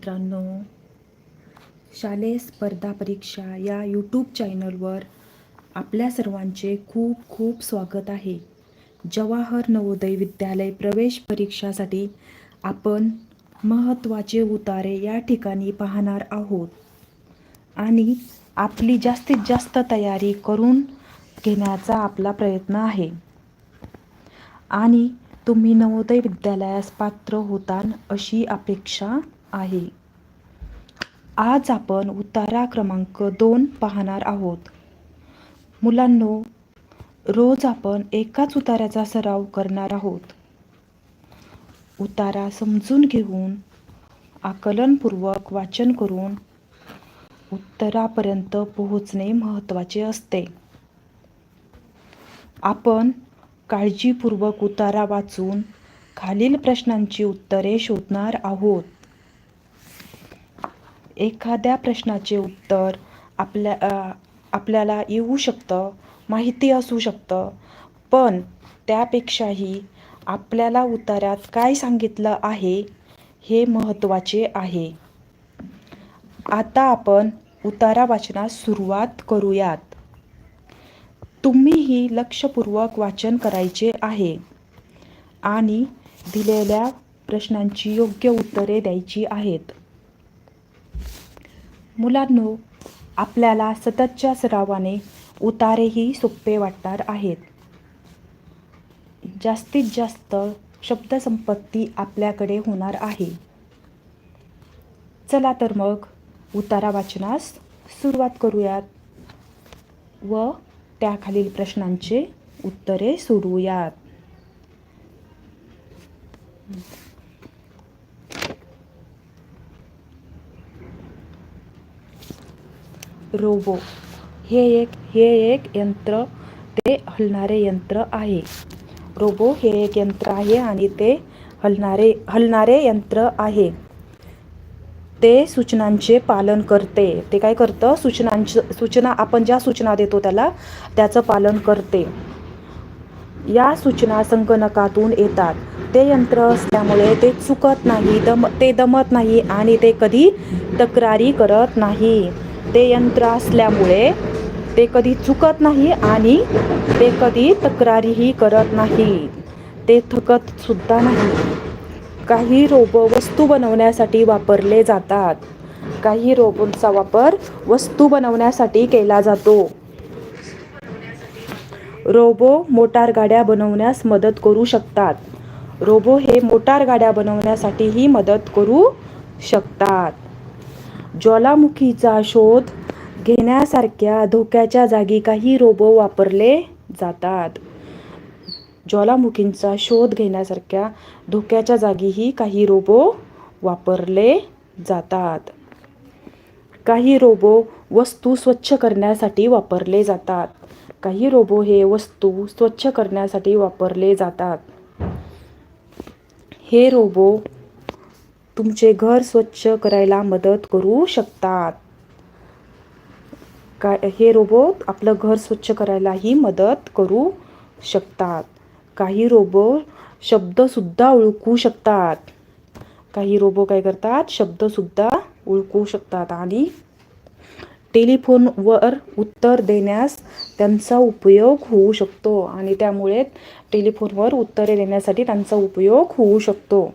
मित्रांनो शालेय स्पर्धा परीक्षा या यूट्यूब चॅनलवर आपल्या सर्वांचे खूप खूप स्वागत आहे. जवाहर नवोदय विद्यालय प्रवेश परीक्षासाठी आपण महत्त्वाचे उतारे या ठिकाणी पाहणार आहोत. आणि आपली जास्तीत जास्त तयारी करून घेण्याचा आपला प्रयत्न आहे. आणि तुम्ही नवोदय विद्यालयास पात्र होतान अशी अपेक्षा आहे. आज आपण उतारा क्रमांक दोन पाहणार आहोत. मुलांनो रोज आपण एकाच उताराचा सराव करणार आहोत. उतारा समजून घेऊन आकलनपूर्वक वाचन करून उत्तरापर्यंत पोहोचणे महत्त्वाचे असते. आपण काळजीपूर्वक उतारा वाचून खालील प्रश्नांची उत्तरे शोधणार आहोत. एखाद्या प्रश्नाचे उत्तर आपल्या आपल्याला येऊ शकतं माहिती असू शकतं. पण त्यापेक्षाही आपल्याला उतार्यात काय सांगितलं आहे हे महत्त्वाचे आहे. आता आपण उतारा वाचनास सुरुवात करूयात. तुम्हीही लक्षपूर्वक वाचन करायचे आहे आणि दिलेल्या प्रश्नांची योग्य उत्तरे द्यायची आहेत. मुलांनो आपल्याला सततच्या सरावाने उतारेही सोपे वाटणार आहेत. जास्तीत जास्त शब्दसंपत्ती आपल्याकडे होणार आहे. चला तर मग उतारा वाचनास सुरुवात करूयात व त्याखालील प्रश्नांचे उत्तरे सोडवूयात. रोबो. हे एक हे एक यंत्र ते हलणारे यंत्र आहे. रोबो हे एक यंत्र आहे आणि ते हलणारे हलणारे यंत्र आहे. ते सूचनांचे पालन करते. ते काय करतं? सूचनांचं सूचना आपण ज्या सूचना देतो त्याला त्याचं पालन करते. या सूचना संगणकातून येतात. ते यंत्र असल्यामुळे ते चुकत नाही दम ते दमत नाही आणि ते कधी तक्रारी करत नाही. ते यंत्र असल्यामुळे ते कधी चुकत नाही आणि ते कधी तक्रारीही करत नाही. ते थकत सुद्धा नाही. काही रोबो वस्तू बनवण्यासाठी वापरले जातात. काही रोबोटचा वापर वस्तू बनवण्यासाठी केला जातो. रोबो मोटार गाड्या बनवण्यास मदत करू शकतात. रोबो हे मोटार गाड्या बनवण्यासाठीही मदत करू शकतात. ज्वालामुखीचा शोध घेण्यासारख्या धोक्याच्या जागी काही रोबो वापरले जातात. ज्वालामुखींचा शोध घेण्यासारख्या धोक्याच्या जागीही काही रोबो वापरले जातात. काही रोबो वस्तू स्वच्छ करण्यासाठी वापरले जातात. काही रोबो हे वस्तू स्वच्छ करण्यासाठी वापरले जातात. हे रोबो तुमचे घर स्वच्छ करायला मदत करू शकतात. का हे रोबो आपलं घर स्वच्छ करायलाही मदत करू शकतात. काही रोबो शब्दसुद्धा ओळखू शकतात. काही रोबो काय करतात? शब्दसुद्धा ओळखू शकतात आणि टेलिफोनवर उत्तर देण्यास त्यांचा उपयोग होऊ शकतो आणि त्यामुळे टेलिफोनवर उत्तरे देण्यासाठी त्यांचा उपयोग होऊ शकतो.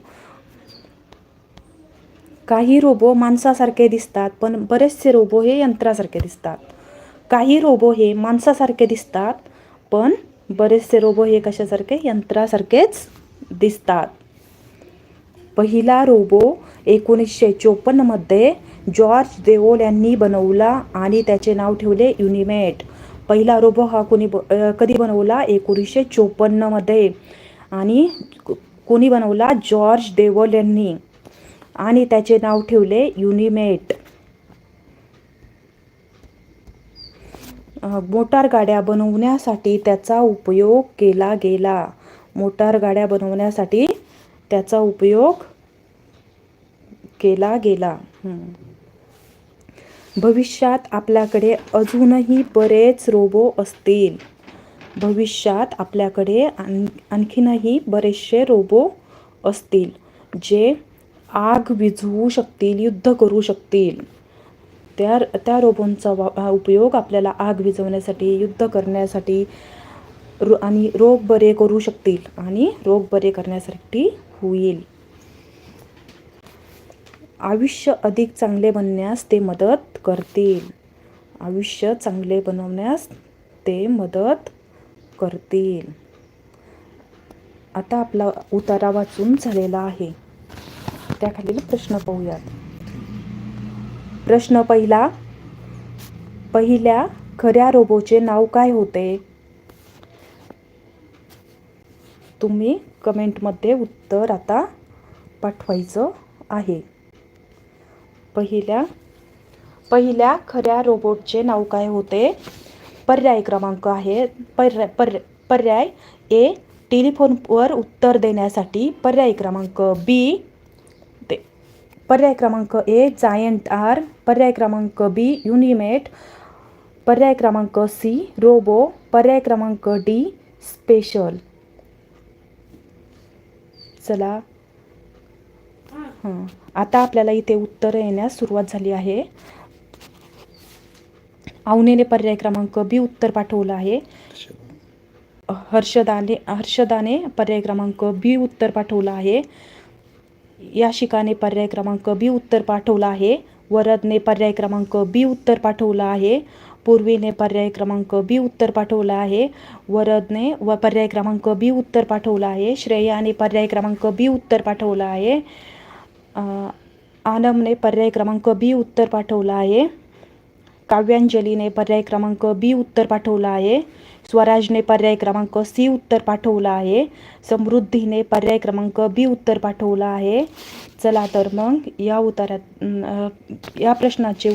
काही रोबो माणसासारखे दिसतात पण बरेचसे रोबो हे यंत्रासारखे दिसतात. काही रोबो हे माणसासारखे दिसतात पण बरेचसे रोबो हे कशासारखे? यंत्रासारखेच दिसतात. पहिला रोबो एकोणीसशे चोपन्नमध्ये जॉर्ज देओल यांनी बनवला आणि त्याचे नाव ठेवले युनिमेट. पहिला रोबो हा कोणी ब कधी बनवला? एकोणीसशे चोपन्नमध्ये आणि कोणी बनवला? जॉर्ज देवल यांनी. आणि त्याचे नाव ठेवले युनिमेट. मोटार गाड्या बनवण्यासाठी त्याचा उपयोग केला गेला. मोटार गाड्या बनवण्यासाठी त्याचा उपयोग केला गेला. भविष्यात आपल्याकडे अजूनही बरेच रोबो असतील. भविष्यात आपल्याकडे आण आणखीनही बरेचसे रोबो असतील जे आग विझवू शकतील युद्ध करू शकतील. त्या त्या रोबोंचा वा उपयोग आपल्याला आग विझवण्यासाठी युद्ध करण्यासाठी रो आणि रोग बरे करू शकतील आणि रोग बरे करण्यासाठी होईल. आयुष्य अधिक चांगले बनण्यास ते मदत करतील. आयुष्य चांगले बनवण्यास ते मदत करतील. आता आपला उतारा वाचून झालेला आहे. त्याखालील प्रश्न पाहूयात. प्रश्न पहिला पहिल्या खऱ्या रोबोचे नाव काय होते? तुम्ही कमेंटमध्ये उत्तर आता पाठवायचं आहे. पहिल्या पहिल्या खऱ्या रोबोटचे नाव काय होते? पर्याय क्रमांक आहे. पर्याय पर्याय पर्याय ए टेलिफोनवर उत्तर देण्यासाठी पर्याय क्रमांक बी पर्याय क्रमांक ए जायंट आर पर्याय क्रमांक बी युनिमेट पर्याय क्रमांक सी रोबो पर्याय क्रमांक डी स्पेशल चला. हां. आता आपल्याला इथे उत्तर येण्यास सुरुवात झाली आहे. अवनीने पर्याय क्रमांक बी उत्तर पाठवलं आहे. हर्षदाने. हर्षदाने पर्याय क्रमांक बी उत्तर पाठवलं आहे. या शिकाने पर्याय क्रमांक बी उत्तर पाठवलं आहे. वरदने पर्याय क्रमांक बी उत्तर पाठवलं आहे. पूर्वीने पर्याय क्रमांक बी उत्तर पाठवलं आहे. वरदने व पर्याय क्रमांक बी उत्तर पाठवलं आहे. श्रेयाने पर्याय क्रमांक बी उत्तर पाठवलं आहे. आनमने पर्याय क्रमांक बी उत्तर पाठवलं आहे. काव्यांजलीने पर्याय क्रमांक बी उत्तर पाठवलं आहे. स्वराजने पर्याय क्रमांक सी उत्तर पाठवलं आहे. समृद्धीने पर्याय क्रमांक बी उत्तर पाठवलं आहे. चला तर मग या उत्तरात या प्रश्नाचे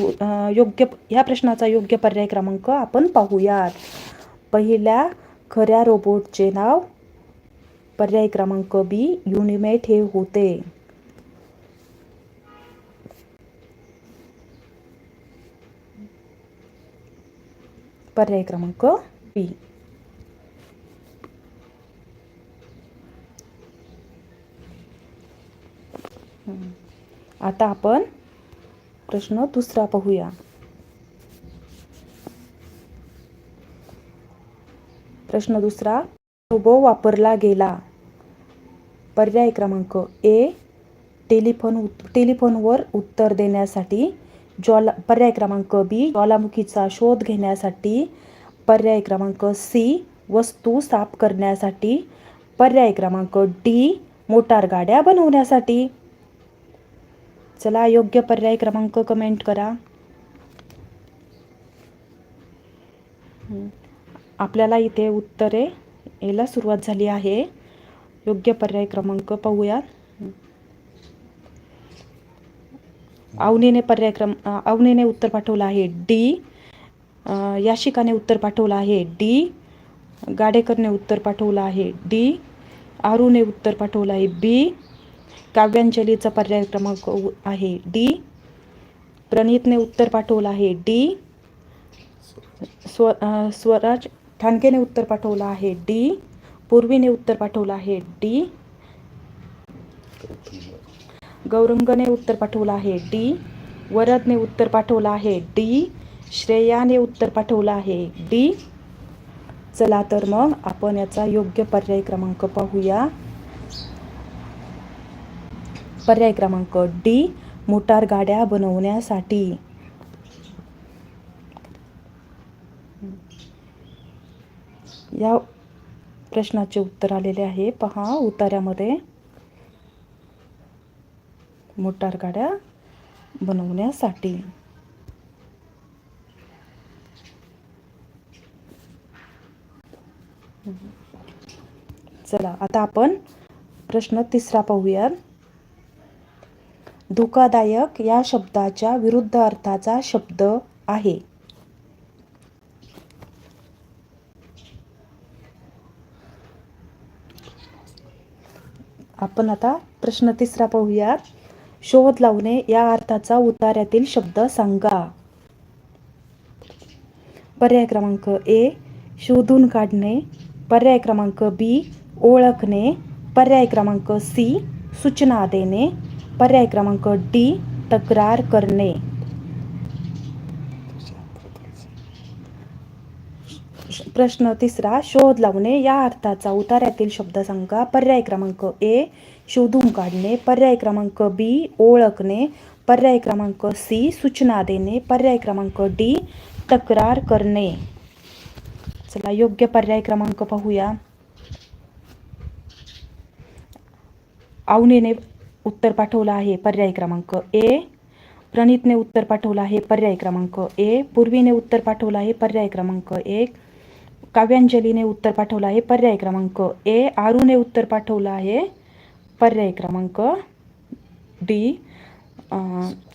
योग्य या प्रश्नाचा योग्य पर्याय क्रमांक आपण पाहूयात. पहिल्या खऱ्या रोबोटचे नाव पर्याय क्रमांक बी युनिमेट हे होते. पर्याय क्रमांक बी. आता आपण प्रश्न दुसरा पाहूया. प्रश्न दुसरा रोबो वापरला गेला. पर्याय क्रमांक ए टेलिफोन उत् टेलिफोनवर उत्तर देण्यासाठी ज्वाला पर्याय क्रमांक बी ज्वालामुखीचा शोध घेण्यासाठी पर्याय क्रमांक सी वस्तू साफ करण्यासाठी पर्याय क्रमांक डी मोटार गाड्या बनवण्यासाठी. चला योग्य पर्याय क्रमांक कमेंट करा. आपल्याला इथे उत्तरे यायला सुरुवात झाली आहे. योग्य पर्याय क्रमांक पाहूयात. अवनीने पर्याय क्रम अवनीने उत्तर पाठवलं आहे. डी याशिकाने उत्तर पाठवलं आहे. डी गाडेकरने उत्तर पाठवलं आहे. डी आरूने उत्तर पाठवलं आहे. बी काव्यांजलीचा पर्याय क्रमांक उ- आहे. डी प्रणितने उत्तर पाठवलं आहे. डी स्व स्वराज ठाणकेने उत्तर पाठवलं आहे. डी पूर्वीने उत्तर पाठवलं आहे. डी गौरंगने उत्तर पाठवलं आहे. डी. वरदने उत्तर पाठवलं आहे. डी. श्रेयाने उत्तर पाठवलं आहे. डी. चला तर मग आपण याचा योग्य पर्याय क्रमांक पाहूया. पर्याय क्रमांक डी. मोटार गाड्या बनवण्यासाठी. या प्रश्नाचे उत्तर आलेले आहे. पहा उतार्यामध्ये मोटार गाड्या बनवण्यासाठी. चला आता आपण प्रश्न तिसरा पाहूयात. धोकादायक या शब्दाच्या विरुद्ध अर्थाचा शब्द आहे. आपण आता प्रश्न तिसरा पाहूयात. शोध लावणे या अर्थाचा उतार्यातील शब्द सांगा. पर्याय क्रमांक ए शोधून काढणे. पर्याय क्रमांक बी ओळखणे. पर्याय क्रमांक सी सूचना देणे. पर्याय क्रमांक डी तक्रार करणे. प्रश्न तिसरा शोध लावणे या अर्थाचा उतार्यातील सांगा. पर्याय क्रमांक ए शोधून काढणे पर्याय क्रमांक बी ओळखणे पर्याय क्रमांक सी सूचना देणे पर्याय क्रमांक डी तक्रार करणे. चला योग्य पर्याय क्रमांक पाहूया. आवनेने उत्तर पाठवलं आहे पर्याय क्रमांक ए प्रणितने उत्तर पाठवलं आहे पर्याय क्रमांक ए पूर्वीने उत्तर पाठवलं आहे पर्याय क्रमांक एक काव्यांजलीने उत्तर पाठवलं आहे पर्याय क्रमांक ए आरूने उत्तर पाठवलं आहे पर्याय क्रमांक डी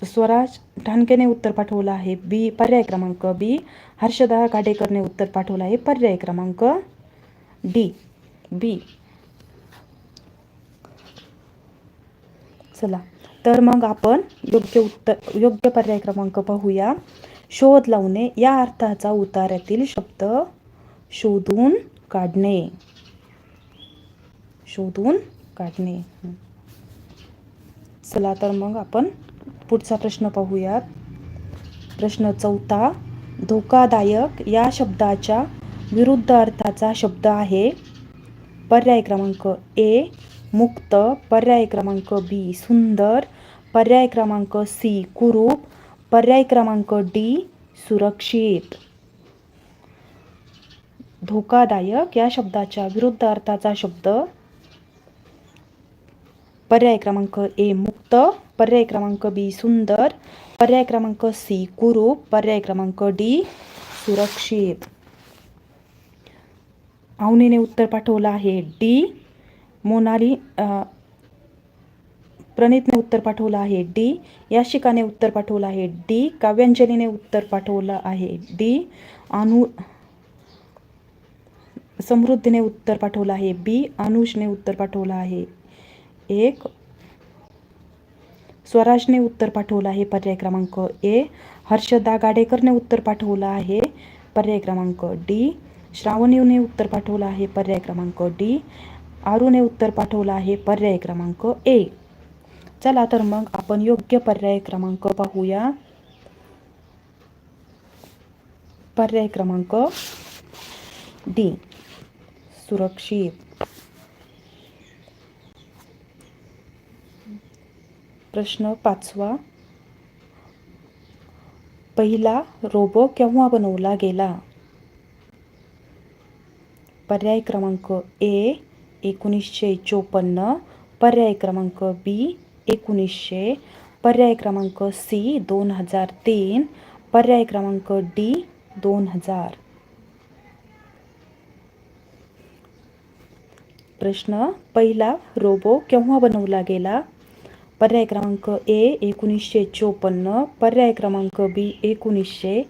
स्वराज ठाणकेने उत्तर पाठवलं आहे. बी पर्याय क्रमांक बी हर्षदा काडेकरने उत्तर पाठवलं आहे. पर्याय क्रमांक डी बी चला तर मग आपण योग्य उत्तर योग्य पर्याय क्रमांक पाहूया. शोध लावणे या अर्थाचा उतार्यातील शब्द शोधून काढणे. शोधून काढणे. चला तर मग आपण पुढचा प्रश्न पाहूयात. प्रश्न चौथा धोकादायक या शब्दाच्या विरुद्ध अर्थाचा शब्द आहे. पर्याय क्रमांक ए मुक्त. पर्याय क्रमांक बी सुंदर. पर्याय क्रमांक सी कुरूप. पर्याय क्रमांक डी सुरक्षित. धोकादायक या शब्दाच्या विरुद्ध अर्थाचा शब्द पर्याय क्रमांक ए मुक्त पर्याय क्रमांक बी सुंदर पर्याय क्रमांक सी कुरूप पर्याय क्रमांक डी सुरक्षित. आवनीने उत्तर पाठवलं आहे डी. मोनाली प्रणितने उत्तर पाठवलं आहे डी. याशिकाने उत्तर पाठवलं आहे डी. काव्यांजलीने उत्तर पाठवलं आहे डी. अनु समृद्धीने उत्तर पाठवलं आहे बी. अनुजने उत्तर पाठवलं आहे एक. स्वराजने उत्तर पाठवलं आहे, पर्याय क्रमांक ए. हर्षदा गाडेकरने उत्तर पाठवलं आहे, पर्याय क्रमांक डी. श्रावणीने उत्तर पाठवलं आहे, पर्याय क्रमांक डी. आरूने उत्तर पाठवलं आहे, पर्याय क्रमांक ए. चला तर मग आपण योग्य पर्याय क्रमांक पाहूया. पर्याय क्रमांक डी. सुरक्षित. प्रश्न पाचवा. पहिला रोबो केव्हा बनवला गेला? पर्याय क्रमांक ए एकोणीसशे चोपन्न. पर्याय क्रमांक बी एकोणीसशे. पर्याय क्रमांक सी दोन हजार तीन. पर्याय क्रमांक डी दोन हजार. प्रश्न पहिला रोबो केव्हा बनवला गेला? पर्याय क्रमांक ए एकोणीसशे चोपन्न पर्याय क्रमांक बी एकोणीसशे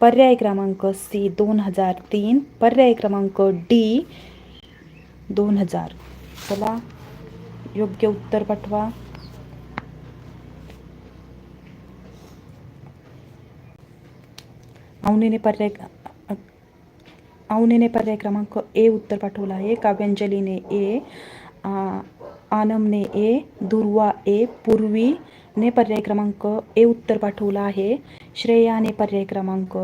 पर्याय क्रमांक सी दोन हजार तीन पर्याय क्रमांक डी दोन हजार. चला योग्य उत्तर पाठवा. औनेने पर्याय औनेने पर्याय क्रमांक ए उत्तर पाठवला आहे. काव्यांजलीने ए आनमने ए दुर्वा ए पूर्वीने पर्याय क्रमांक ए उत्तर पाठवला आहे. श्रेयाने पर्याय क्रमांक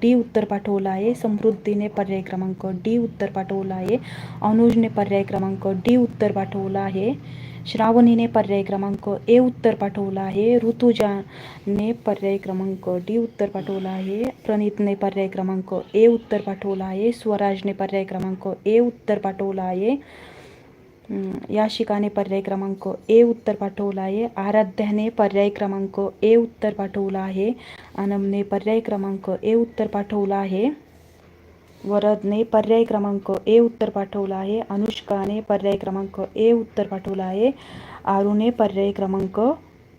डी उत्तर पाठवला आहे. समृद्धीने पर्याय क्रमांक डी उत्तर पाठवला आहे. अनुजने पर्याय क्रमांक डी उत्तर पाठवला आहे. श्रावणीने पर्याय क्रमांक ए उत्तर पाठवला आहे. ऋतुजाने पर्याय क्रमांक डी उत्तर पाठवला आहे. प्रणितने पर्याय क्रमांक ए उत्तर पाठवला आहे. स्वराजने पर्याय क्रमांक ए उत्तर पाठवला आहे. या शिकाने पर्याय क्रमांक ए उत्तर पाठवला आहे. आराध्याने पर्याय क्रमांक ए उत्तर पाठवला आहे. आनमने पर्याय क्रमांक ए उत्तर पाठवला आहे. वरदने पर्याय क्रमांक ए उत्तर पाठवला आहे. अनुष्काने पर्याय क्रमांक ए उत्तर पाठवला आहे. आरूने पर्याय क्रमांक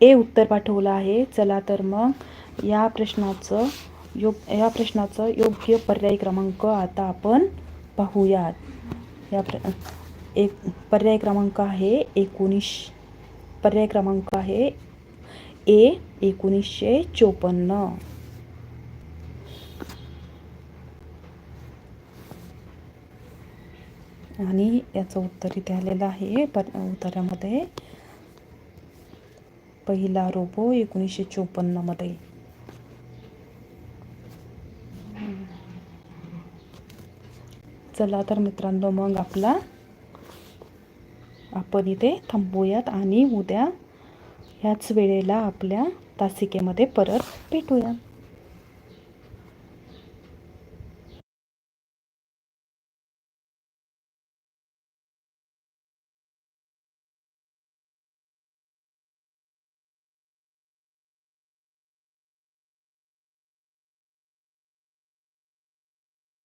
ए उत्तर पाठवलं आहे. चला तर मग या प्रश्नाचं योग या प्रश्नाचं योग्य पर्याय क्रमांक आता आपण पाहूयात. या प्र एक पर्याय क्रमांक आहे एकोणीस पर्याय क्रमांक आहे ए एकोणीसशे चोपन्न. आणि याचं उत्तर इथे आलेलं आहे पर उत्तरामध्ये पहिला रोबो एकोणीसशे चोपन्नमध्ये चला तर मित्रांनो मग आपला आपण इथे थांबूयात आणि उद्या ह्याच वेळेला आपल्या तासिकेमध्ये परत भेटूया